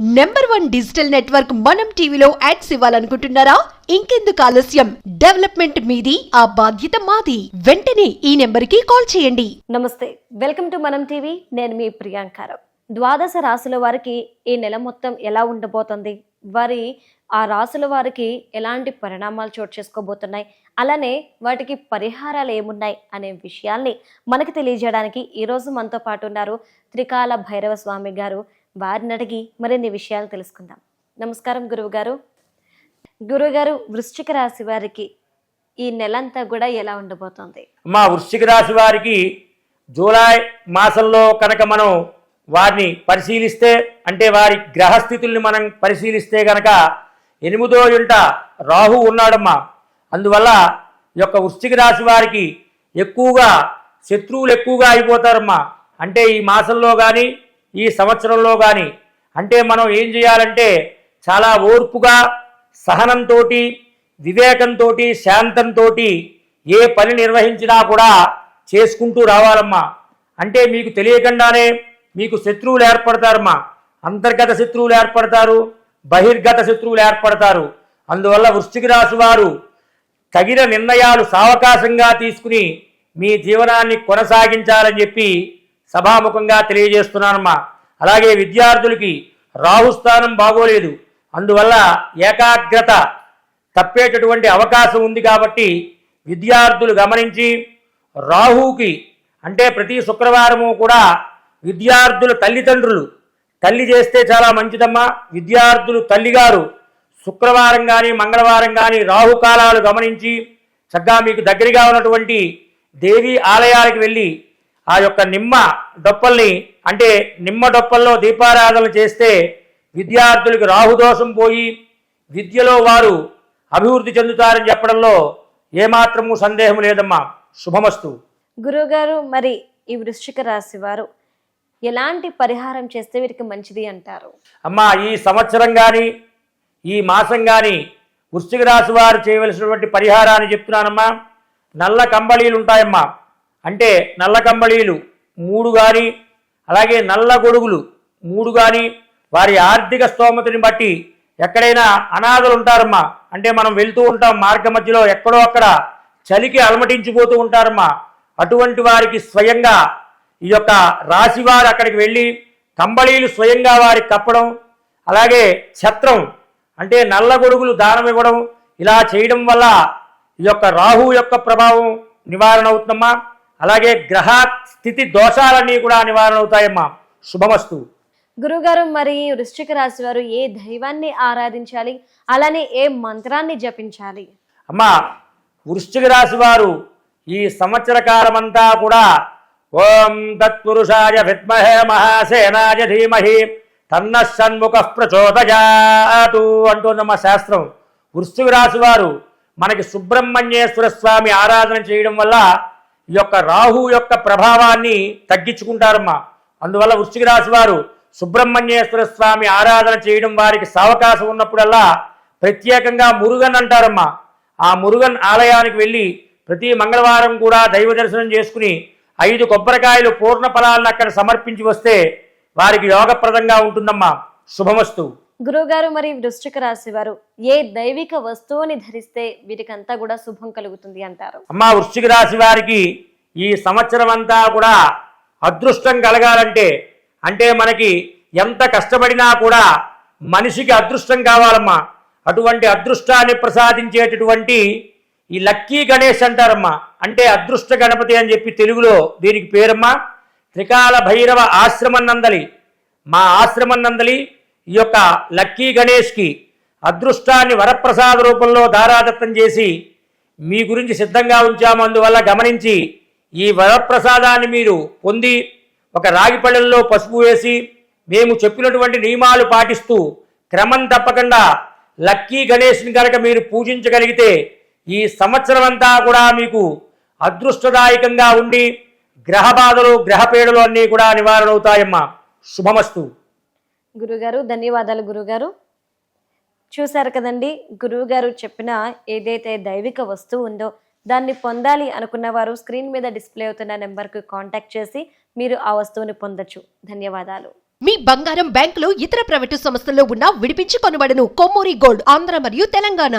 Number one digital network మనం టీవీలో ads ఇవ్వాలనుకుంటున్నారా? ఇంకెందుకు ఆలస్యం? డెవలప్మెంట్ మీది ఆ బాధ్యత మాది. వెంటనే ఈ నెంబర్కి కాల్ చేయండి. నమస్తే వెల్కమ్ టు మనం టీవీ నేను మీ ప్రియాంకారం ద్వాదశ రాశుల వారికి ఈ నెల మొత్తం ఎలా ఉండబోతుంది? వారి ఆ రాశుల వారికి ఎలాంటి పరిణామాలు చోటు చేసుకోబోతున్నాయి? అలానే వాటికి పరిహారాలు ఏమున్నాయి అనే విషయాల్ని మనకి తెలియజేయడానికి ఈరోజు మనతో పాటు ఉన్నారు త్రికాల భైరవ స్వామి గారు. వారిని అడిగి మరిన్ని విషయాలు తెలుసుకుందాం. నమస్కారం గురువుగారు. గురువుగారు వృశ్చిక రాశి వారికి ఈ నెలంతా కూడా ఎలా ఉండబోతోంది? మా వృశ్చిక రాశి వారికి జూలై మాసంలో కనుక మనం వారిని పరిశీలిస్తే అంటే వారి గ్రహస్థితుల్ని మనం పరిశీలిస్తే కనుక ఎనిమిదో ఇంట రాహు ఉన్నాడమ్మా. అందువల్ల ఈ యొక్క వృశ్చిక రాశి వారికి ఎక్కువగా శత్రువులు ఎక్కువగా అయిపోతారమ్మా. అంటే ఈ మాసంలో కానీ ఈ సంవత్సరంలో కానీ అంటే మనం ఏం చేయాలంటే చాలా ఓర్పుగా సహనంతో వివేకంతో శాంతంతో ఏ పని నిర్వహించినా కూడా చేసుకుంటూ రావాలమ్మా. అంటే మీకు తెలియకుండానే మీకు శత్రువులు ఏర్పడతారమ్మా. అంతర్గత శత్రువులు ఏర్పడతారు బహిర్గత శత్రువులు ఏర్పడతారు. అందువల్ల వృశ్చిక రాశి వారు తగిన నిర్ణయాలు సావకాశంగా తీసుకుని మీ జీవనాన్ని కొనసాగించాలని చెప్పి సభాముఖంగా తెలియజేస్తున్నానమ్మా. అలాగే విద్యార్థులకి రాహుస్థానం బాగోలేదు. అందువల్ల ఏకాగ్రత తప్పేటటువంటి అవకాశం ఉంది కాబట్టి విద్యార్థులు గమనించి రాహుకి అంటే ప్రతి శుక్రవారము కూడా విద్యార్థుల తల్లిదండ్రులు తల్లి చేస్తే చాలా మంచిదమ్మా. విద్యార్థులు తల్లిగారు శుక్రవారం కానీ మంగళవారం కానీ రాహుకాలాలు గమనించి చక్కగా మీకు దగ్గరగా ఉన్నటువంటి దేవి ఆలయాలకు వెళ్ళి ఆ యొక్క నిమ్మ డొప్పల్ని అంటే నిమ్మ డొప్పల్లో దీపారాధన చేస్తే విద్యార్థులకు రాహుదోషం పోయి విద్యలో వారు అభివృద్ధి చెందుతారని చెప్పడంలో ఏమాత్రము సందేహం లేదమ్మా. శుభమస్తు. గురువుగారు మరి ఈ వృశ్చిక రాశి వారు ఎలాంటి పరిహారం చేస్తే వీరికి మంచిది అంటారు? అమ్మా ఈ సంవత్సరం కానీ ఈ మాసం కానీ వృశ్చిక రాశి వారు చేయవలసినటువంటి పరిహారాన్ని చెప్తున్నానమ్మా. నల్ల కంబళీలు ఉంటాయమ్మా. అంటే నల్ల కంబళీలు మూడు గాని అలాగే నల్ల గొడుగులు మూడు కానీ వారి ఆర్థిక స్తోమతని బట్టి ఎక్కడైనా అనాథలు ఉంటారమ్మా అంటే మనం వెళ్తూ ఉంటాం మార్గ మధ్యలో ఎక్కడో అక్కడ చలికి అలమటించిపోతూ ఉంటారమ్మా. అటువంటి వారికి స్వయంగా ఈ యొక్క రాశివారు అక్కడికి వెళ్ళి కంబళీలు స్వయంగా వారికి కప్పడం అలాగే ఛత్రం అంటే నల్ల గొడుగులు దానం ఇవ్వడం ఇలా చేయడం వల్ల ఈ యొక్క రాహు యొక్క ప్రభావం నివారణ అవుతుందమ్మా. అలాగే గ్రహ స్థితి దోషాలన్నీ కూడా నివారణ అవుతాయమ్మా శుభమస్తు. గురువుగారు మరి వృశ్చిక రాశి వారు ఏ దైవాన్ని ఆరాధించాలి? అలానే ఏ మంత్రాన్ని జపించాలి? అమ్మా వృశ్చిక రాశి వారు ఈ సంవత్సర కాలమంతా కూడా ఓం తత్పురుషాయ విద్మహే మహాసేనాయ ధీమహి తన్న షణ్ముఖ ప్రచోదయాతు అంటుందమ్మ శాస్త్రం. వృశ్చిక రాశి వారు మనకి సుబ్రహ్మణ్యేశ్వర స్వామి ఆరాధన చేయడం వల్ల ఈ యొక్క రాహు యొక్క ప్రభావాన్ని తగ్గించుకుంటారమ్మా. అందువల్ల వృశ్చిక రాశి వారు సుబ్రహ్మణ్యేశ్వర స్వామి ఆరాధన చేయడం వారికి సావకాశం ఉన్నప్పుడల్లా ప్రత్యేకంగా మురుగన్ అంటారమ్మా. ఆ మురుగన్ ఆలయానికి వెళ్ళి ప్రతి మంగళవారం కూడా దైవ దర్శనం చేసుకుని ఐదు కొబ్బరికాయలు పూర్ణ ఫలాలను అక్కడ సమర్పించి వస్తే వారికి యోగప్రదంగా ఉంటుందమ్మా. శుభమస్తు. గురువుగారు మరి వృశ్చిక రాశి వారు ఏ దైవిక వస్తువుని ధరిస్తే వీటికంతా కూడా శుభం కలుగుతుంది అంటారు? అమ్మా వృశ్చిక రాశి వారికి ఈ సంవత్సరం అంతా కూడా అదృష్టం కలగాలంటే అంటే మనకి ఎంత కష్టపడినా కూడా మనిషికి అదృష్టం కావాలమ్మా. అటువంటి అదృష్టాన్ని ప్రసాదించేటటువంటి ఈ లక్కీ గణేష్ అంటారమ్మా. అంటే అదృష్ట గణపతి అని చెప్పి తెలుగులో దీనికి పేరమ్మా. త్రికాల భైరవ ఆశ్రమం నందలి మా ఆశ్రమం నందలి ఈ యొక్క లక్కీ గణేష్కి అదృష్టాన్ని వరప్రసాద రూపంలో దారాదత్తం చేసి మీ గురించి సిద్ధంగా ఉంచాము. అందువల్ల గమనించి ఈ వరప్రసాదాన్ని మీరు పొంది ఒక రాగిపల్లెల్లో పసుపు వేసి మేము చెప్పినటువంటి నియమాలు పాటిస్తూ క్రమం తప్పకుండా లక్కీ గణేష్ని కనుక మీరు పూజించగలిగితే ఈ సంవత్సరం అంతా కూడా మీకు అదృష్టదాయకంగా ఉండి గ్రహబాధలు గ్రహపీడలు అన్నీ కూడా నివారణ అవుతాయమ్మా శుభమస్తు. గురుగారు ధన్యవాదాలు గురుగారు. చూశారు కదండి గురువుగారు చెప్పిన ఏదైతే దైవిక వస్తువు ఉందో దాన్ని పొందాలి అనుకున్న వారు స్క్రీన్ మీద డిస్ప్లే అవుతున్న నెంబర్కు కాంటాక్ట్ చేసి మీరు ఆ వస్తువుని పొందొచ్చు. ధన్యవాదాలు. మీ బంగారం బ్యాంకులో ఇతర ప్రైవేటు సంస్థల్లో ఉన్న విడిపించి కొనబడను కొమ్మూరి గోల్డ్ ఆంధ్ర మరియు తెలంగాణ.